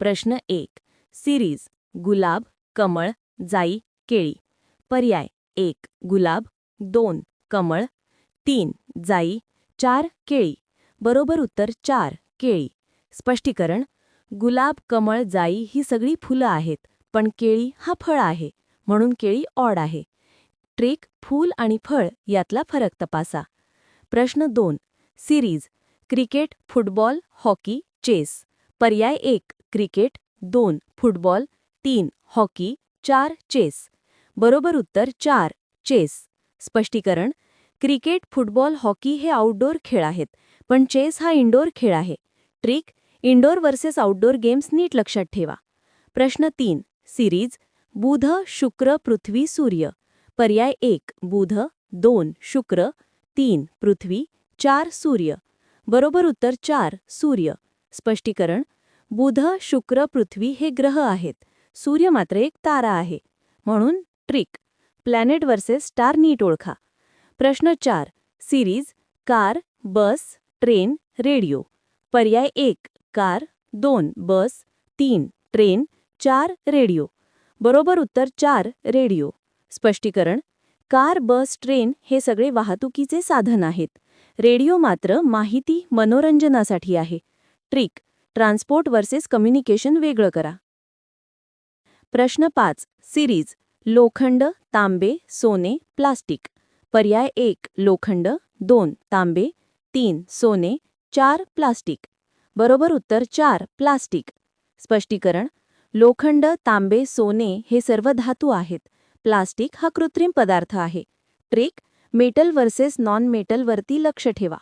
प्रश्न एक. सिरीज. गुलाब कमळ जाई केळी. पर्याय एक. गुलाब दोन. कमळ तीन. जाई चार. केळी. बरोबर उत्तर चार. केळी. स्पष्टीकरण. गुलाब कमळ जाई ही सगळी फुलं आहेत पण केळी हा फळ आहे म्हणून केळी ऑड आहे. ट्रिक फूल आणि फळ यातला फरक तपासा. प्रश्न दोन. Series. Cricket football hockey chess. पर्याय एक क्रिकेट. दोन फुटबॉल. तीन हॉकी. चार चेस. बरोबर उत्तर चार चेस. स्पष्टीकरण क्रिकेट फुटबॉल हॉकी हे आउटडोर खेळ आहेत पण चेस हा इंडोर खेळ आहे. Trick indoor versus outdoor games नीट लक्षात ठेवा. प्रश्न तीन सिरीज बुध शुक्र पृथ्वी सूर्य. पर्याय एक बुध दोन शुक्र तीन पृथ्वी चार सूर्य. बरोबर उत्तर चार सूर्य. स्पष्टीकरण बुध शुक्र पृथ्वी हे ग्रह आहेत. सूर्य मात्र एक तारा आहे. म्हणून ट्रिक प्लॅनेट वर्सेस स्टार नीट ओळखा. प्रश्न चार series car bus train radio. पर्याय एक कार दोन बस तीन ट्रेन चार रेडिओ. बरोबर उत्तर चार रेडिओ. स्पष्टीकरण कार बस ट्रेन हे सगळे वाहतुकीचे साधन आहेत. रेडिओ मात्र माहिती मनोरंजनासाठी आहे. ट्रिक ट्रान्सपोर्ट वर्सेस कम्युनिकेशन वेगळं करा. प्रश्न पाच. सिरीज. लोखंड तांबे सोने प्लास्टिक. पर्याय एक. लोखंड दोन. तांबे तीन. सोने चार. प्लास्टिक. बरोबर उत्तर चार. प्लास्टिक. स्पष्टीकरण. लोखंड तांबे सोने हे सर्व धातू आहेत. प्लास्टिक हा कृत्रिम पदार्थ आहे. ट्रिक. मेटल वर्सेस नॉन मेटलवरती लक्ष ठेवा.